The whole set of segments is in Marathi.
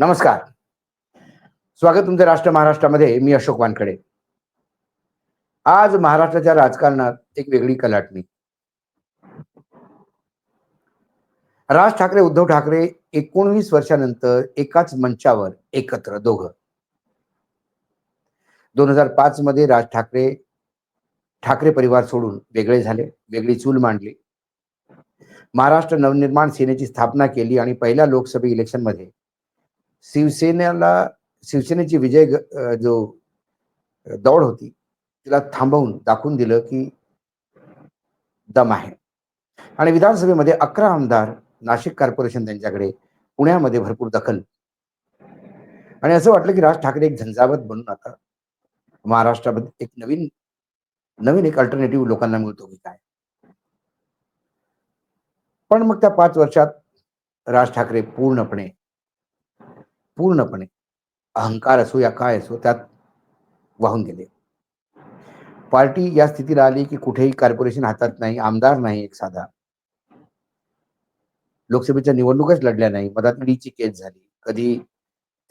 नमस्कार. स्वागत तुमचं राष्ट्र महाराष्ट्रामध्ये. मी अशोक वानखडे. आज महाराष्ट्राच्या राजकारणात एक वेगळी कलाटणी. राज ठाकरे उद्धव ठाकरे एकोणवीस वर्षानंतर एकाच मंचावर एकत्र दोघं. दोन हजार पाच मध्ये राज ठाकरे ठाकरे परिवार सोडून वेगळे झाले वेगळी चूल मांडली. महाराष्ट्र नवनिर्माण सेनेची स्थापना केली आणि पहिल्या लोकसभा इलेक्शनमध्ये शिवसेनेला शिवसेनेची विजय जो दौड होती तिला थांबवून दाखवून दिलं की दम आहे. आणि विधानसभेमध्ये अकरा आमदार नाशिक कॉर्पोरेशन त्यांच्याकडे पुण्यामध्ये भरपूर दखल. आणि असं वाटलं की राज ठाकरे एक झंझावत बनून आता महाराष्ट्रामध्ये एक नवीन नवीन एक अल्टरनेटिव्ह लोकांना मिळतो की काय. पण मग त्या पाच वर्षात राज ठाकरे पूर्णपणे पूर्णपणे अहंकार असो या काय असो त्यात वाहून गेले. पार्टी या स्थितीला आली की कुठेही कॉर्पोरेशन हातात नाही आमदार नाही एक साधा. लोकसभेच्या निवडणुकाच लढल्या नाही मधात ईडीची केस झाली. कधी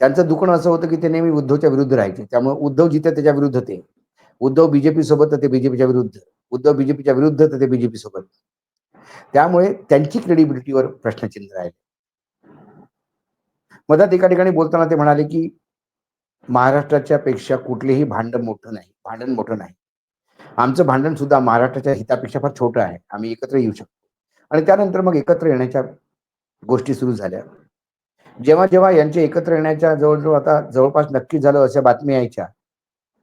त्यांचं दुकान असं होतं की ते नेहमी उद्धवच्या विरुद्ध राहायचे. त्यामुळे उद्धव जिथे त्याच्या विरुद्ध ते. उद्धव बीजेपी सोबत तर ते बीजेपीच्या विरुद्ध. उद्धव बीजेपीच्या विरुद्ध तर ते बीजेपी सोबत. त्यामुळे त्यांची क्रेडिबिलिटीवर प्रश्नचिन्ह राहिले. मधात एका ठिकाणी बोलताना ते म्हणाले की महाराष्ट्राच्या पेक्षा कुठलेही भांडण मोठं नाही भांडण मोठं नाही. आमचं भांडण सुद्धा महाराष्ट्राच्या हितापेक्षा फार छोटं आहे. आम्ही एकत्र येऊ शकतो. आणि त्यानंतर मग एकत्र येण्याच्या गोष्टी सुरू झाल्या. जेव्हा जेव्हा यांचे एकत्र येण्याच्या जवळजवळ आता जवळपास नक्की झालं अशा बातम्या यायच्या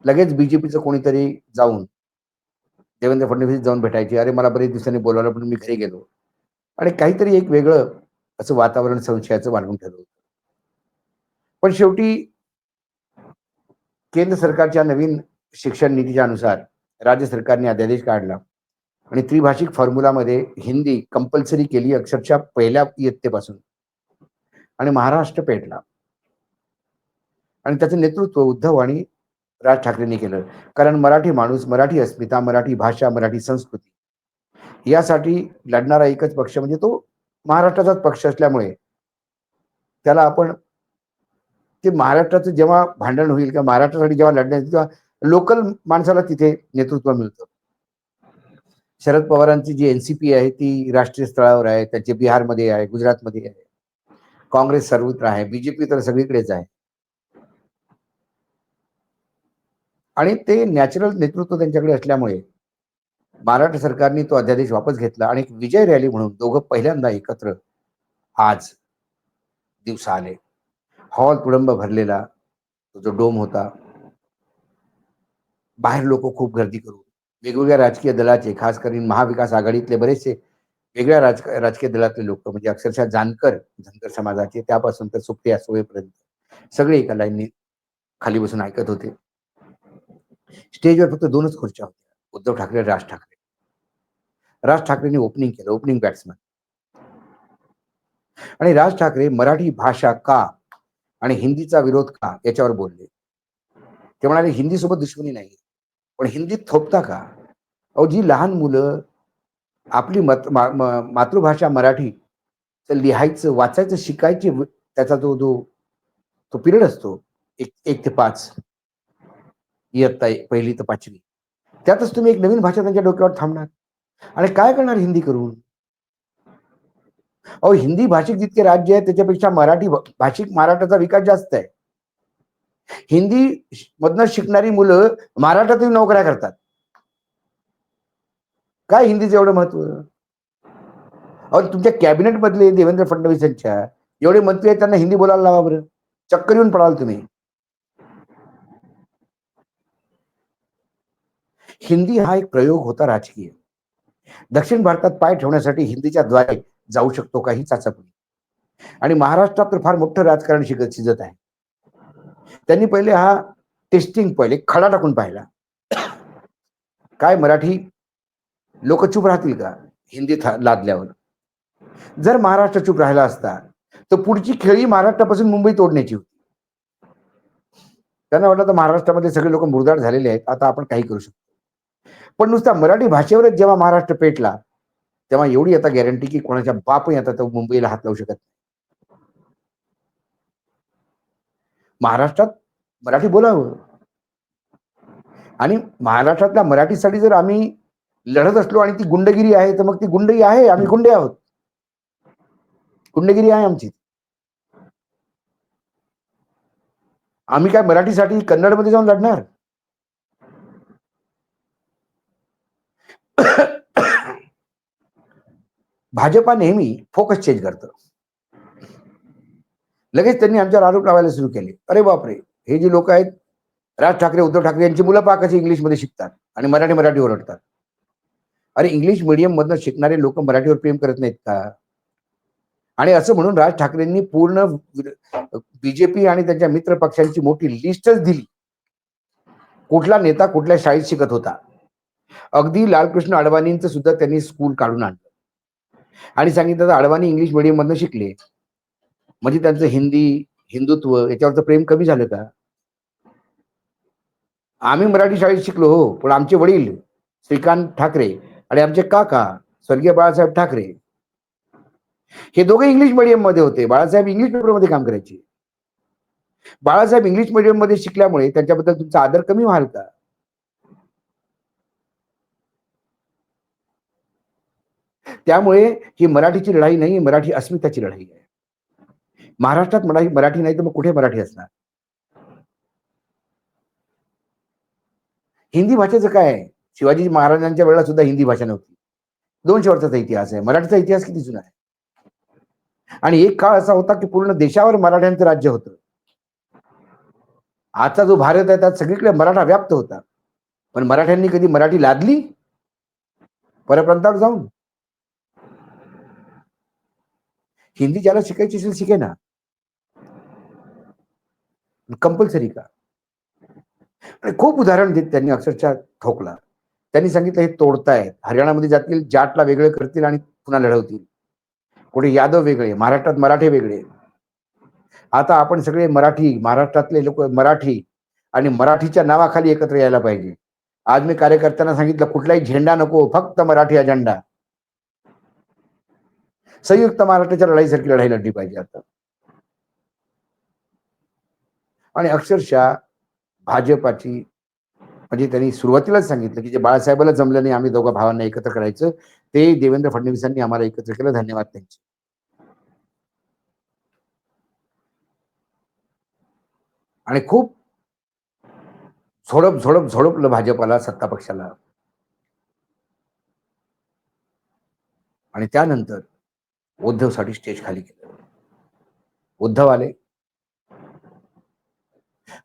लगेच बीजेपीचं कोणीतरी जाऊन देवेंद्र फडणवीस जाऊन भेटायचे अरे मला बरेच दिवसांनी बोलावलं पण मी घरी गेलो. आणि काहीतरी एक वेगळं असं वातावरण संशयाचं बांधून ठेवलं होतं. पण शेवटी केंद्र सरकारच्या नवीन शिक्षण नीतीच्या अनुसार राज्य सरकारने अध्यादेश काढला आणि त्रिभाषिक फॉर्म्युलामध्ये हिंदी कंपल्सरी केली अक्षरशः पहिल्या इयत्तेपासून. आणि महाराष्ट्र पेटला. आणि त्याचं नेतृत्व उद्धव आणि राज ठाकरेंनी केलं. कारण मराठी माणूस मराठी अस्मिता मराठी भाषा मराठी संस्कृती यासाठी लढणारा एकच पक्ष म्हणजे तो महाराष्ट्राचाच पक्ष असल्यामुळे त्याला आपण ते महाराष्ट्राचं जेव्हा भांडण होईल किंवा महाराष्ट्रासाठी जेव्हा लढण्यात येईल, तेव्हा लोकल माणसाला तिथे नेतृत्व मिळतं. शरद पवारांची जी एनसीपी आहे ती राष्ट्रीय स्थळावर आहे त्यांचे बिहारमध्ये आहे गुजरातमध्ये आहे. काँग्रेस सर्वत्र आहे बीजेपी तर सगळीकडेच आहे. आणि ते नॅचरल नेतृत्व त्यांच्याकडे असल्यामुळे महाराष्ट्र सरकारने तो अध्यादेश वापस घेतला आणि एक विजय रॅली म्हणून दोघं पहिल्यांदा एकत्र आज दिवसा आले. हॉल तुडंब भरलेला तो जो डोम होता. बाहेर लोक खूप गर्दी करून. वेगवेगळ्या राजकीय दलाचे खास करून महाविकास आघाडीतले बरेचसे वेगळ्या राज राजकीय दलातले लोक म्हणजे अक्षरशः जानकर धनकर समाजाचे त्यापासून तर सुप्रिया सोयेपर्यंत सगळे एका लाईनने खाली बसून ऐकत होते. स्टेजवर फक्त दोनच खुर्च्या होत्या. उद्धव ठाकरे राज ठाकरे. राज ठाकरेंनी ओपनिंग केलं ओपनिंग बॅट्समन आणि राज ठाकरे मराठी भाषा का आणि हिंदीचा विरोध का? याच्यावर बोलले. ते म्हणाले हिंदी सोबत दुश्मनी नाही पण हिंदीत थोपता का? अहो जी लहान मुलं आपली मत मा- मातृभाषा मराठी तर लिहायचं वाचायचं शिकायची त्याचा जो जो तो पिरियड असतो एक एक ते पाच. इयत्ता पहिली तर पाचवी. त्यातच तुम्ही एक नवीन भाषा त्यांच्या डोक्यावर थांबणार. आणि काय करणार हिंदी करून? अहो हिंदी भाषिक जितके राज्य आहे त्याच्यापेक्षा मराठी भाषिक महाराष्ट्राचा विकास जास्त आहे. हिंदी मधनं शिकणारी मुलं महाराष्ट्रातही नोकऱ्या करतात. काय हिंदीचं एवढं महत्त्व अहो तुमच्या कॅबिनेट मधले देवेंद्र फडणवीस यांच्या एवढे मंत्री आहेत त्यांना हिंदी बोलायला लावा बरं. चक्कर येऊन पडाल तुम्ही. हिंदी हा एक प्रयोग होता राजकीय. दक्षिण भारतात पाय ठेवण्यासाठी हिंदीच्या द्वारे जाऊ शकतो काही चाचपणी. आणि महाराष्ट्रात तर फार मोठं राजकारण शिकत शिजत आहे. त्यांनी पहिले हा टेस्टिंग पहिले खडा टाकून पाहिला. काय मराठी लोक चूप राहतील का? हिंदीत लादल्यावर. जर महाराष्ट्र चूप राहिला असता तर पुढची खेळी महाराष्ट्रापासून मुंबई तोडण्याची होती. त्यांना वाटलं तर महाराष्ट्रामध्ये सगळे लोक मुरदाड झालेले आहेत आता आपण काही करू शकतो. पण नुसता मराठी भाषेवरच जेव्हा महाराष्ट्र पेटला तेव्हा एवढी आता गॅरंटी की कोणाच्या बापही आता तो मुंबईला हात लावू शकत नाही. महाराष्ट्रात मराठी बोलावं. आणि महाराष्ट्रातल्या मराठीसाठी जर आम्ही लढत असलो आणि ती गुंडगिरी आहे तर मग ती गुंडगी आहे आम्ही गुंडे आहोत. गुंडगिरी आहे आमची. आम्ही काय मराठीसाठी कन्नडमध्ये जाऊन लढणार? भाजपा नेहमी फोकस चेंज करतं. लगेच त्यांनी आमच्यावर आरोप लावायला सुरू केले. अरे बापरे हे जे लोक आहेत राज ठाकरे उद्धव ठाकरे यांची मुलं पहा कशी इंग्लिशमध्ये शिकतात आणि मराठी मराठी ओरडतात. अरे इंग्लिश मिडियम मधनं शिकणारे लोक मराठीवर प्रेम करत नाहीत का? आणि असं म्हणून राज ठाकरेंनी पूर्ण बीजेपी आणि त्यांच्या मित्र पक्षांची मोठी लिस्टच दिली. कुठला नेता कुठल्या शाळेत शिकत होता? अगदी लालकृष्ण अडवाणींचं सुद्धा त्यांनी स्कूल काढून आणलं. आणि सांगितलं तर अडवाणी इंग्लिश मिडियममधनं शिकले. म्हणजे त्यांचं हिंदी हिंदुत्व याच्यावरचं प्रेम कमी झालं का? आम्ही मराठी शाळेत शिकलो हो पण आमचे वडील श्रीकांत ठाकरे आणि आमचे काका स्वर्गीय बाळासाहेब ठाकरे हे दोघे इंग्लिश मिडियममध्ये होते. बाळासाहेब इंग्लिश पेपरमध्ये काम करायचे. बाळासाहेब इंग्लिश मिडियममध्ये शिकल्यामुळे त्यांच्याबद्दल तुमचा आदर कमी व्हाल का? त्यामुळे ही मराठीची लढाई नाही मराठी अस्मिताची लढाई आहे. महाराष्ट्रात मराठी मराठी नाही तर मग कुठे मराठी असणार? हिंदी भाषेचं काय आहे? शिवाजी महाराजांच्या वेळेला सुद्धा हिंदी भाषा नव्हती. दोनशे वर्षाचा इतिहास आहे. मराठीचा इतिहास किती जुना आहे? आणि एक काळ असा होता की पूर्ण देशावर मराठ्यांचं राज्य होतं. आजचा जो भारत आहे त्यात सगळीकडे मराठा व्याप्त होता. पण मराठ्यांनी कधी मराठी लादली? परप्रांतावर जाऊन? हिंदी ज्याला शिकायची असेल शिके ना. कंपल्सरी का? खूप उदाहरण देत त्यांनी अक्षरशः ठोकला. त्यांनी सांगितलं हे तोडतायत. हरियाणामध्ये जातील जाटला वेगळे करतील आणि पुन्हा लढवतील. कुठे यादव वेगळे महाराष्ट्रात मराठे वेगळे. आता आपण सगळे मराठी महाराष्ट्रातले लोक मराठी आणि मराठीच्या नावाखाली एकत्र यायला पाहिजे. आज मी कार्यकर्त्यांना सांगितलं कुठलाही झेंडा नको फक्त मराठी अजेंडा. संयुक्त महाराष्ट्राच्या लढाईसारखी लढाई लढली पाहिजे आता. आणि अक्षरशः भाजपाची म्हणजे त्यांनी सुरुवातीलाच सांगितलं की जे बाळासाहेबाला जमलं नाही आम्ही दोघा भावांना एकत्र करायचं ते देवेंद्र फडणवीसांनी आम्हाला एकत्र केलं धन्यवाद त्यांचे. आणि खूप झोडप झोडप झोडपलं भाजपाला सत्ता पक्षाला. आणि त्यानंतर उद्धवसाठी स्टेज खाली केलं. उद्धव आले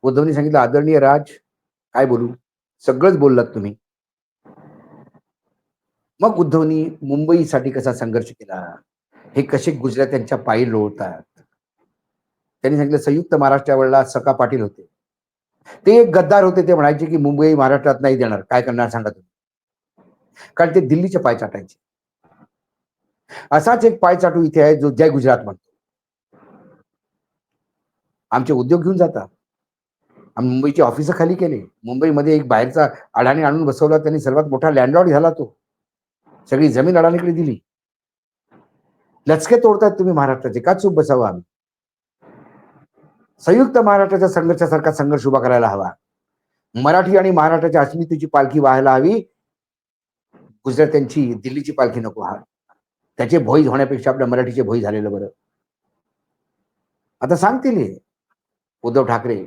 उद्धवनी सांगितलं आदरणीय राज काय बोलू? सगळंच बोललात तुम्ही. मग उद्धवनी मुंबईसाठी कसा संघर्ष केला? हे कसे गुजरात त्यांच्या पायी लोळतात? त्यांनी सांगितलं संयुक्त महाराष्ट्रावरला सका पाटील होते. ते एक गद्दार होते ते म्हणायचे की मुंबई महाराष्ट्रात नाही देणार. काय करणार सांगा तुम्ही? कारण ते दिल्लीच्या पाय चाटायचे. असाच एक पायचाटू इथे आहे जो जय गुजरात म्हणतो. आमचे उद्योग घेऊन जातात. आम्ही मुंबईची ऑफिस खाली केले. मुंबईमध्ये एक बाहेरचा अडाणी आणून बसवला त्यांनी सर्वात मोठा लँडलॉर्ड झाला तो. सगळी जमीन अडाणीकडे दिली. लचके तोडतायत तुम्ही महाराष्ट्राचे. का चूप बसावं आम्ही? संयुक्त महाराष्ट्राच्या संघर्षासारखा संघर्ष उभा करायला हवा. मराठी आणि महाराष्ट्राच्या अस्मितेची पालखी व्हायला हवी. गुजरात्यांची दिल्लीची पालखी नको हा त्याचे भोई होण्यापेक्षा आपल्या मराठीचे भोई झालेलं बरं. आता सांगतील हे. उद्धव ठाकरे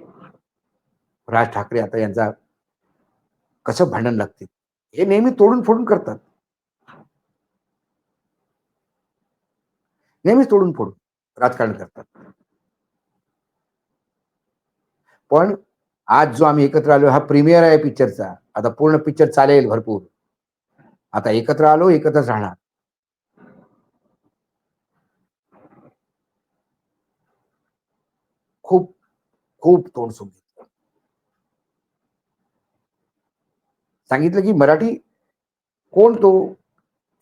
राज ठाकरे आता यांचा कसं भांडण लागतील? हे नेहमी तोडून फोडून करतात. नेहमी तोडून फोडून राजकारण करतात. पण आज जो आम्ही एकत्र आलो हा प्रीमियर आहे पिक्चरचा. आता पूर्ण पिक्चर चालेल भरपूर. आता एकत्र आलो एकत्रच राहणार. खूप खूप तोंड घेतलं सांगितलं की मराठी कोण तो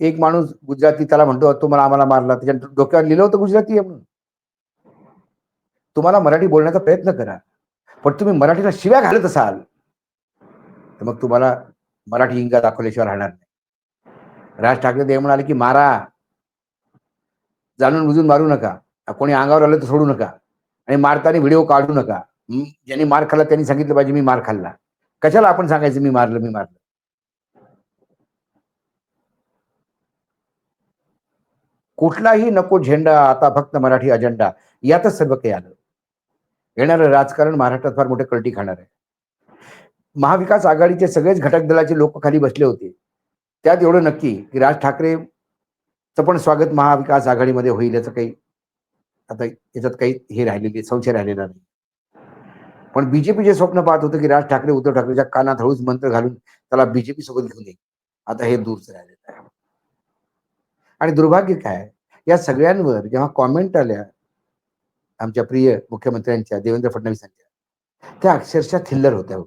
एक माणूस गुजराती त्याला म्हणतो तो मला आम्हाला मारला. त्याच्या डोक्यावर लिहिलं होतं गुजराती आहे म्हणून. तुम्हाला मराठी बोलण्याचा प्रयत्न करा पण तुम्ही मराठीला शिव्या घालत असाल तर मग तुम्हाला मराठी इंगा दाखवल्याशिवाय राहणार नाही. राज ठाकरे देव म्हणाले की मारा जाणून बुजून मारू नका. कोणी अंगावर आलं तर सोडू नका. आणि मारताना व्हिडिओ काढू नका. ज्यांनी मार खाल्ला त्यांनी सांगितलं पाहिजे मी मार खाल्ला. कशाला आपण सांगायचं मी मारलं मी मारलं? कुठलाही नको झेंडा आता फक्त मराठी अजेंडा यातच सर्व काही आलं. येणारं राजकारण महाराष्ट्रात फार मोठे कलटी खाणार आहे. महाविकास आघाडीचे सगळेच घटक दलाचे लोक खाली बसले होते. त्यात एवढं नक्की की राज ठाकरेचं पण स्वागत महाविकास आघाडीमध्ये होईल याचं काही आता याच्यात काही हे राहिलेली संशय राहिलेला नाही. पण बीजेपी जे स्वप्न पाहत होतं की राज ठाकरे उद्धव ठाकरेच्या कानात हळूच मंत्र घालून त्याला बीजेपी सोबत घेऊन येईल आता हे दूरच राहिलेलं आहे. आणि दुर्भाग्य काय? या सगळ्यांवर जेव्हा कॉमेंट आल्या आमच्या प्रिय मुख्यमंत्र्यांच्या देवेंद्र फडणवीसांच्या त्या अक्षरशः थिल्लर होत्या हो.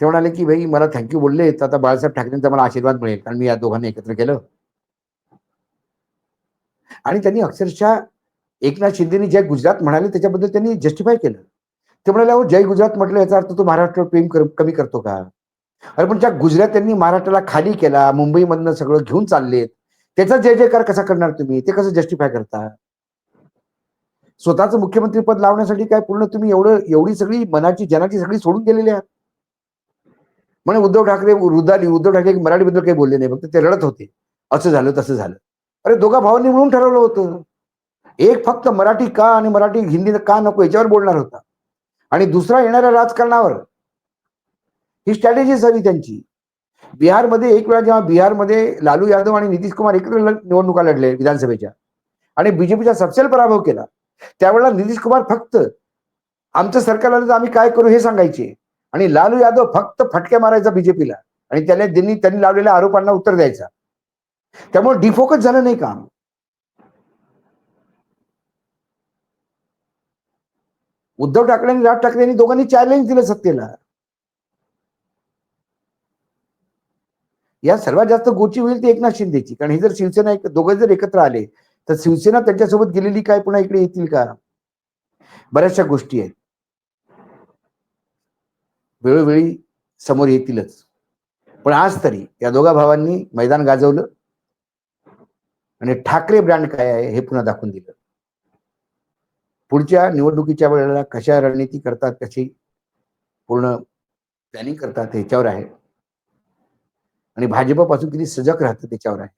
ते म्हणाले की भाई मला थँक्यू बोलले तर आता बाळासाहेब ठाकरेंचा मला आशीर्वाद मिळेल. कारण मी या दोघांना एकत्र केलं. आणि त्यांनी अक्षरशः एकनाथ शिंदेनी जय गुजरात म्हणाले त्याच्याबद्दल त्यांनी जस्टिफाय केलं. ते म्हणाले अहो जय गुजरात म्हटलं याचा अर्थ तो महाराष्ट्रावर प्रेम कर- कमी करतो का? अरे पण ज्या गुजरात त्यांनी महाराष्ट्राला खाली केला मुंबईमधनं सगळं घेऊन चाललेत त्याचा जय जयकार कसा करणार तुम्ही? ते कसं जस्टिफाय करता? स्वतःचं मुख्यमंत्री पद लावण्यासाठी काय पूर्ण तुम्ही एवढं एवढी सगळी मनाची जनाची सगळी सोडून गेलेली आहात? म्हणे उद्धव ठाकरे रुदाली उद्धव ठाकरे मराठीबद्दल काही बोलले नाही फक्त ते रडत होते. असं झालं तसं झालं. अरे दोघा भावांनी मिळून ठरवलं होतं. एक फक्त मराठी का आणि मराठी हिंदी का नको याच्यावर बोलणार होता. आणि दुसरा येणाऱ्या राजकारणावर. ही स्ट्रॅटेजी हवी त्यांची. बिहारमध्ये एक वेळा जेव्हा बिहारमध्ये लालू यादव आणि नितीश कुमार एकत्र निवडणुका लढले विधानसभेच्या. आणि बीजेपीचा सपसेल पराभव केला. त्यावेळेला नितीश कुमार फक्त आमचं सरकार आलं तर आम्ही काय करू हे सांगायचे. आणि लालू यादव फक्त फटके मारायचा बीजेपीला. आणि त्याने त्यांनी त्यांनी लावलेल्या आरोपांना उत्तर द्यायचा. त्यामुळे डिफोकस झालं नाही काम उद्धव ठाकरे आणि राज ठाकरे यांनी दोघांनी चॅलेंज दिलं सत्तेला. या सर्वात जास्त गोची होईल ती एकनाथ शिंदेची. कारण हे जर शिवसेना एक दोघं जर एकत्र आले तर शिवसेना त्यांच्यासोबत गेलेली काय पुन्हा इकडे येतील का? बऱ्याचशा गोष्टी आहेत. वेळोवेळी समोर येतीलच. पण आज तरी या दोघा भावांनी मैदान गाजवलं. आणि ठाकरे ब्रँड काय आहे हे पुन्हा दाखवून दिलं. पुढच्या निवडणुकीच्या वेळेला कशा रणनीती करतात कशी पूर्ण प्लॅनिंग करतात ह्याच्यावर आहे. आणि भाजपपासून किती सजग राहतं त्याच्यावर आहे.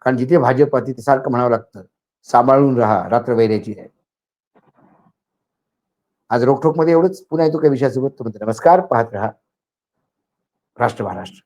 कारण जिथे भाजप तिथे सारखं म्हणावं लागतं सांभाळून राहा रात्र वैऱ्याची आहे. आज रोखोकमध्ये एवढंच पुन्हा येतो काही विषयासोबत? तो नमस्कार पाहत राहा. राष्ट्र महाराष्ट्र.